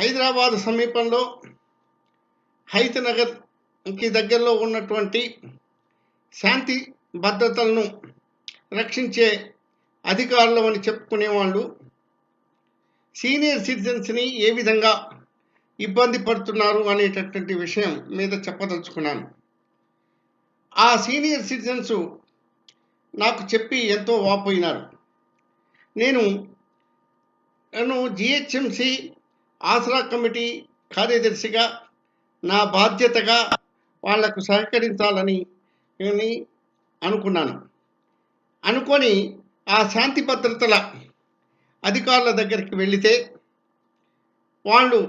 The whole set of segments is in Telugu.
హైదరాబాద్ సమీపంలో హైతనగర్కి దగ్గరలో ఉన్నటువంటి శాంతి భద్రతలను రక్షించే అధికారులు అని చెప్పుకునే వాళ్ళు సీనియర్ సిటిజన్స్ని ఏ విధంగా ఇబ్బంది పడుతున్నారు అనేటటువంటి విషయం మీద చెప్పదలుచుకున్నాను. ఆ సీనియర్ సిటిజన్స్ నాకు చెప్పి ఎంతో వాపోయినారు. నేను నేను జిహెచ్ఎంసి ఆసరా కమిటీ కార్యదర్శిగా నా బాధ్యతగా వాళ్ళకు సహకరించాలని అనుకున్నాను. అనుకొని ఆ శాంతి భద్రతల అధికారుల దగ్గరికి వెళితే వాళ్ళు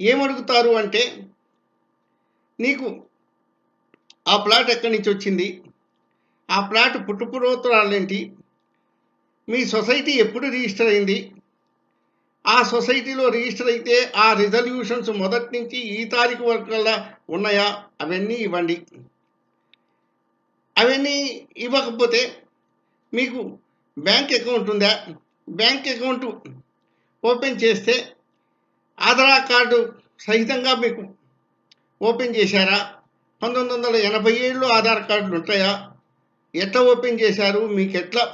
ఏమడుగుతారు అంటే నీకు ఆ ప్లాట్ ఎక్కడి నుంచి వచ్చింది? ఆ ప్లాట్ పుట్టుపురోత్తరాలేంటి మీ సొసైటీ ఎప్పుడు రిజిస్టర్ అయింది? ఆ సొసైటీలో రిజిస్టర్ అయితే ఆ రిజల్యూషన్స్ మొదటి నుంచి ఈ తారీఖు వరకల్లా ఉన్నాయా? అవన్నీ ఇవ్వండి. అవన్నీ ఇవ్వకపోతే మీకు బ్యాంక్ అకౌంట్ ఉందా? బ్యాంక్ అకౌంట్ ఓపెన్ చేస్తే ఆధార్ కార్డు సహితంగా మీకు ఓపెన్ చేశారా? పంతొమ్మిది వందల ఎనభై ఏడులో ఆధార్ కార్డులు ఉంటాయా? ఎట్లా ఓపెన్ చేశారు? మీకు ఎట్లా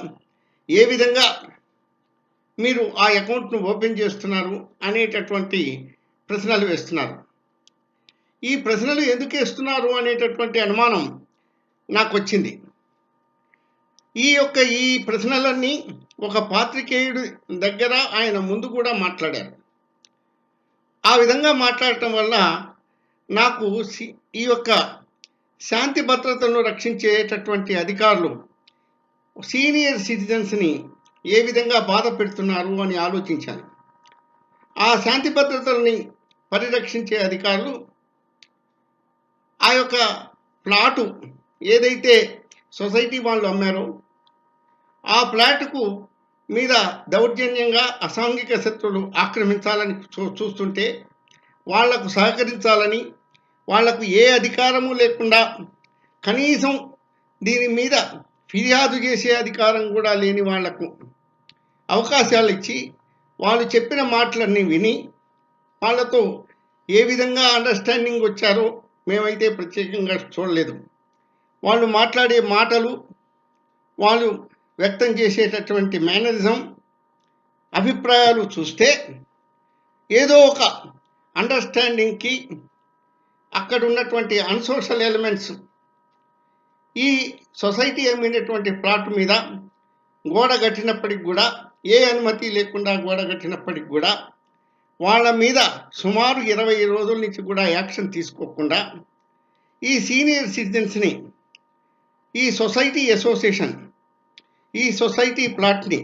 ఏ విధంగా మీరు ఆ అకౌంట్ను ఓపెన్ చేస్తున్నారు అనేటటువంటి ప్రశ్నలు వేస్తున్నారు. ఈ ప్రశ్నలు ఎందుకు వేస్తున్నారు అనేటటువంటి అనుమానం నాకు వచ్చింది ఈ యొక్క ఈ ప్రశ్నలన్నీ ఒక పాత్రికేయుడి దగ్గర ఆయన ముందు కూడా మాట్లాడారు. ఆ విధంగా మాట్లాడటం వల్ల నాకు సి- ఈ యొక్క శాంతి భద్రతను రక్షించేటటువంటి అధికారులు సీనియర్ సిటిజన్స్ని ఏ విధంగా బాధ పెడుతున్నారు అని ఆలోచించాను ఆ శాంతి భద్రతల్ని పరిరక్షించే అధికారులు ఆ యొక్క ప్లాటు ఏదైతే సొసైటీ వాళ్ళు అమ్మారో ఆ ప్లాట్కు మీద దౌర్జన్యంగా అసాంఘిక శత్రులు ఆక్రమించాలని చూ చూస్తుంటే వాళ్ళకు సహకరించాలని వాళ్ళకు ఏ అధికారము లేకుండా కనీసం దీని మీద ఫిర్యాదు చేసే అధికారం కూడా లేని వాళ్ళకు అవకాశాలు ఇచ్చి వాళ్ళు చెప్పిన మాటలన్నీ విని వాళ్ళతో ఏ విధంగా అండర్స్టాండింగ్ వచ్చారో మేమైతే ప్రత్యేకంగా చూడలేదు. వాళ్ళు మాట్లాడే మాటలు వాళ్ళు వ్యక్తం చేసేటటువంటి మేనరిజం అభిప్రాయాలు చూస్తే ఏదో ఒక అండర్స్టాండింగ్కి అక్కడ ఉన్నటువంటి అన్సోషల్ ఎలిమెంట్స్ ఈ సొసైటీ అమ్మినటువంటి ప్లాట్ మీద గోడ కట్టినప్పటికి కూడా ఏ అనుమతి లేకుండా గోడ కట్టినప్పటికి కూడా వాళ్ళ మీద సుమారు ఇరవై రోజుల నుంచి కూడా యాక్షన్ తీసుకోకుండా ఈ సీనియర్ సిటిజన్స్ని ఈ సొసైటీ అసోసియేషన్ ఈ సొసైటీ ప్లాట్ని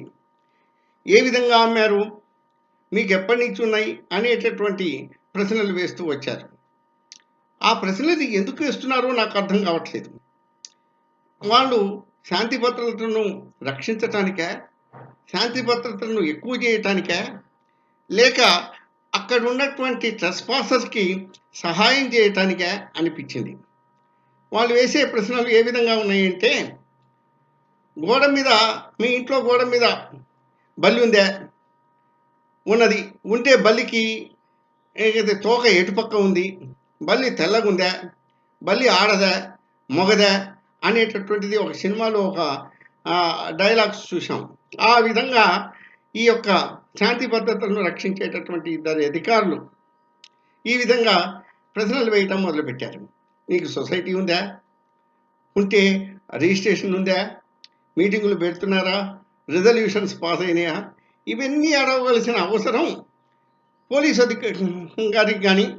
ఏ విధంగా అమ్మారు మీకు ఎప్పటి నుంచి ఉన్నాయి అనేటటువంటి ప్రశ్నలు వేస్తూ వచ్చారు. ఆ ప్రశ్నలు ఎందుకు వేస్తున్నారో నాకు అర్థం కావట్లేదు. వాళ్ళు శాంతి భద్రతలను రక్షించటానికా శాంతి భద్రతలను ఎక్కువ చేయటానికా లేక అక్కడ ఉన్నటువంటి ట్రెస్పాసర్స్కి సహాయం చేయటానికా అనిపించింది. వాళ్ళు వేసే ప్రశ్నలు ఏ విధంగా ఉన్నాయంటే గోడ మీద మీ ఇంట్లో గోడ మీద బల్లి ఉందే? ఉన్నది. ఉంటే బల్లికి తోక ఎటుపక్క ఉంది? బల్లి తెల్లగుందా? బల్లి ఆడదా? మొగదా? అనేటటువంటిది ఒక సినిమాలో ఒక డైలాగ్స్ చూసాం ఆ విధంగా ఈ యొక్క శాంతి భద్రతలను రక్షించేటటువంటి ఇద్దరు అధికారులు ఈ విధంగా ప్రశ్నలు వేయటం మొదలుపెట్టారు. మీకు సొసైటీ ఉందా? ఉంటే రిజిస్ట్రేషన్ ఉందా? మీటింగులు పెడుతున్నారా? రిజల్యూషన్స్ పాస్ అయినాయా? ఇవన్నీ అడగవలసిన అవసరం పోలీస్ అధికారికి కానీ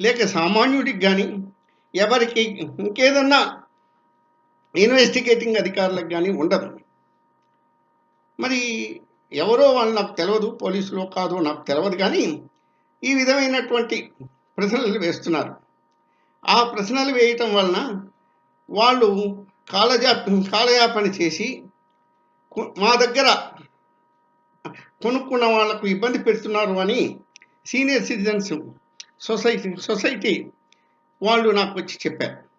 లేక సామాన్యుడికి కానీ ఎవరికి ఇంకేదన్నా ఇన్వెస్టిగేటింగ్ అధికారులకు కానీ ఉండదు. మరి ఎవరో వాళ్ళు నాకు తెలియదు పోలీసులో కాదో నాకు తెలియదు కానీ ఈ విధమైనటువంటి ప్రశ్నలు వేస్తున్నారు. ఆ ప్రశ్నలు వేయటం వలన వాళ్ళు కాలజా కాలయాపన చేసి మా దగ్గర కొనుక్కున్న వాళ్ళకు ఇబ్బంది పెడుతున్నారు అని సీనియర్ సిటిజన్స్ సొసైటీ సొసైటీ వాళ్ళు నాకు వచ్చి చెప్పారు.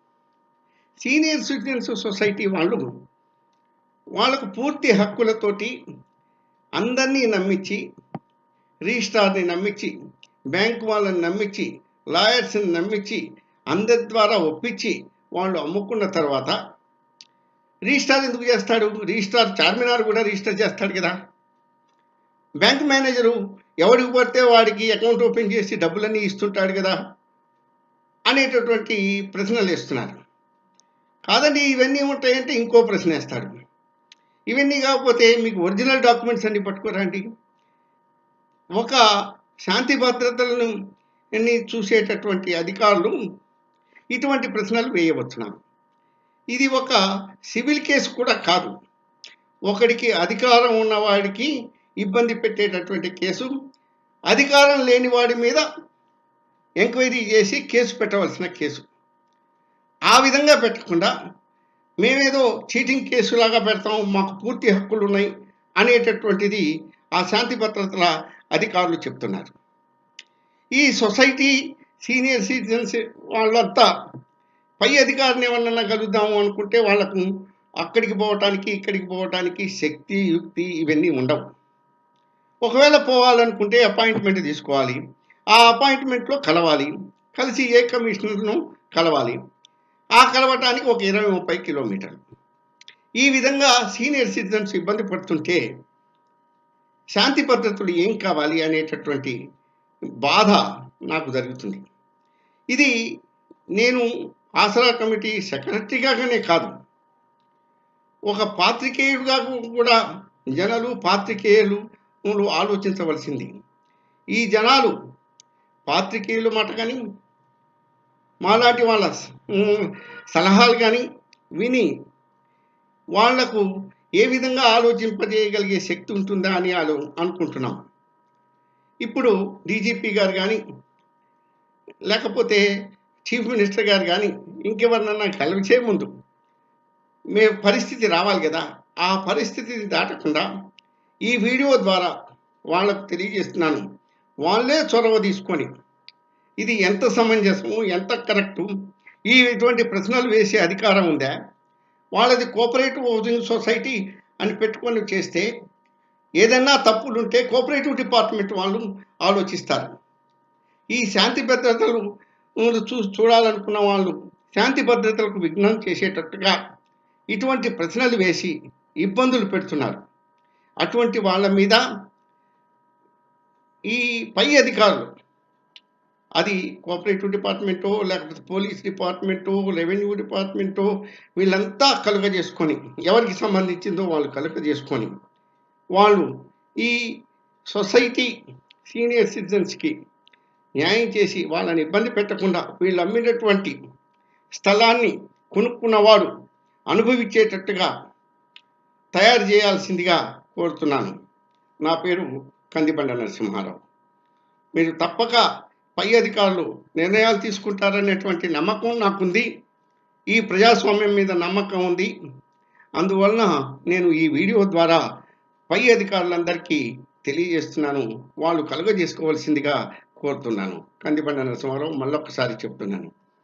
సీనియర్ సిటిజన్స్ సొసైటీ వాళ్ళు వాళ్ళకు పూర్తి హక్కులతోటి అందరినీ నమ్మించి రిజిస్ట్రార్ని నమ్మించి బ్యాంక్ వాళ్ళని నమ్మించి లాయర్స్ని నమ్మించి అందరి ద్వారా ఒప్పించి వాళ్ళు అమ్ముకున్న తర్వాత రిజిస్టార్ ఎందుకు చేస్తాడు? రిజిస్టార్ చార్మినార్ కూడా రిజిస్టర్ చేస్తాడు కదా. బ్యాంక్ మేనేజరు ఎవరికి పడితే వాడికి అకౌంట్ ఓపెన్ చేసి డబ్బులన్నీ ఇస్తుంటాడు కదా అనేటటువంటి ప్రశ్నలు వేస్తున్నారు. కాదండి ఇవన్నీ ఉంటాయంటే ఇంకో ప్రశ్న వేస్తాడు ఇవన్నీ కాకపోతే మీకు ఒరిజినల్ డాక్యుమెంట్స్ అన్ని పట్టుకోరండి ఒక శాంతి భద్రతలను చూసేటటువంటి అధికారులు ఇటువంటి ప్రశ్నలు వేయవచ్చున్నాను ఇది ఒక సివిల్ కేసు కూడా కాదు. ఒకడికి అధికారం ఉన్నవాడికి ఇబ్బంది పెట్టేటటువంటి కేసు అధికారం లేని వాడి మీద ఎంక్వైరీ చేసి కేసు పెట్టవలసిన కేసు. ఆ విధంగా పెట్టకుండా మేమేదో చీటింగ్ కేసులాగా పెడతాం మాకు పూర్తి హక్కులు ఉన్నాయి అనేటటువంటిది ఆ శాంతి భద్రతల అధికారులు చెప్తున్నారు. ఈ సొసైటీ సీనియర్ సిటిజన్స్ వాళ్ళంతా పై అధికారిని ఏమన్నా కలుద్దాము అనుకుంటే వాళ్ళకు అక్కడికి పోవటానికి ఇక్కడికి పోవటానికి శక్తి యుక్తి ఇవన్నీ ఉండవు. ఒకవేళ పోవాలనుకుంటే అపాయింట్మెంట్ తీసుకోవాలి. ఆ అపాయింట్మెంట్లో కలవాలి. కలిసి ఏ కమిషనర్ను కలవాలి. ఆ కలవటానికి ఒక ఇరవై ముప్పై కిలోమీటర్లు. ఈ విధంగా సీనియర్ సిటిజన్స్ ఇబ్బంది పడుతుంటే శాంతి పద్ధతులు ఏం కావాలి అనేటటువంటి బాధ నాకు జరుగుతుంది. ఇది నేను ఆసరా కమిటీ సెక్రటరీగానే కాదు ఒక పాత్రికేయుడుగా కూడా జనాలు పాత్రికేయులు ఆలోచించవలసింది. ఈ జనాలు పాత్రికేయుల మాట కానీ మాలాంటి వాళ్ళ సలహాలు కానీ విని వాళ్ళకు ఏ విధంగా ఆలోచింపజేయగలిగే శక్తి ఉంటుందా అని ఆలో అనుకుంటున్నాం. ఇప్పుడు డీజీపీ గారు కానీ లేకపోతే చీఫ్ మినిస్టర్ గారు కానీ ఇంకెవరినన్నా కలిసే ముందు మే పరిస్థితి రావాలి కదా. ఆ పరిస్థితిని దాటకుండా ఈ వీడియో ద్వారా వాళ్ళకు తెలియజేస్తున్నాను. వాళ్ళే చొరవ తీసుకొని ఇది ఎంత సమంజసము ఎంత కరెక్టు? ఈ ఇటువంటి ప్రశ్నలు వేసే అధికారం ఉందా? వాళ్ళది కోఆపరేటివ్ హౌసింగ్ సొసైటీ అని పెట్టుకొని చేస్తే ఏదన్నా తప్పులుంటే కోఆపరేటివ్ డిపార్ట్మెంట్ వాళ్ళు ఆలోచిస్తారు. ఈ శాంతి భద్రతలు చూ చూడాలనుకున్న వాళ్ళు శాంతి భద్రతలకు విఘ్నం చేసేటట్టుగా ఇటువంటి ప్రశ్నలు వేసి ఇబ్బందులు పెడుతున్నారు. అటువంటి వాళ్ళ మీద ఈ పై అధికారులు అది కోఆపరేటివ్ డిపార్ట్మెంటో లేకపోతే పోలీస్ డిపార్ట్మెంటో రెవెన్యూ డిపార్ట్మెంటో వీళ్ళంతా కలుగ చేసుకొని ఎవరికి సంబంధించిందో వాళ్ళు కలుగ చేసుకొని వాళ్ళు ఈ సొసైటీ సీనియర్ సిటిజన్స్కి న్యాయం చేసి వాళ్ళని ఇబ్బంది పెట్టకుండా వీళ్ళు అమ్మినటువంటి స్థలాన్ని కొనుక్కున్నవాడు అనుభవించేటట్టుగా తయారు చేయాల్సిందిగా కోరుతున్నాను. నా పేరు కందిబండ నరసింహారావు. మీరు తప్పక పై అధికారులు నిర్ణయాలు తీసుకుంటారనేటువంటి నమ్మకం నాకుంది. ఈ ప్రజాస్వామ్యం మీద నమ్మకం ఉంది. అందువలన నేను ఈ వీడియో ద్వారా పై అధికారులందరికీ తెలియజేస్తున్నాను. వాళ్ళు కలుగజేసుకోవాల్సిందిగా కోరుతున్నాను. కందిబండ నరసింహారావు మళ్ళొక్కసారి చెప్తున్నాను.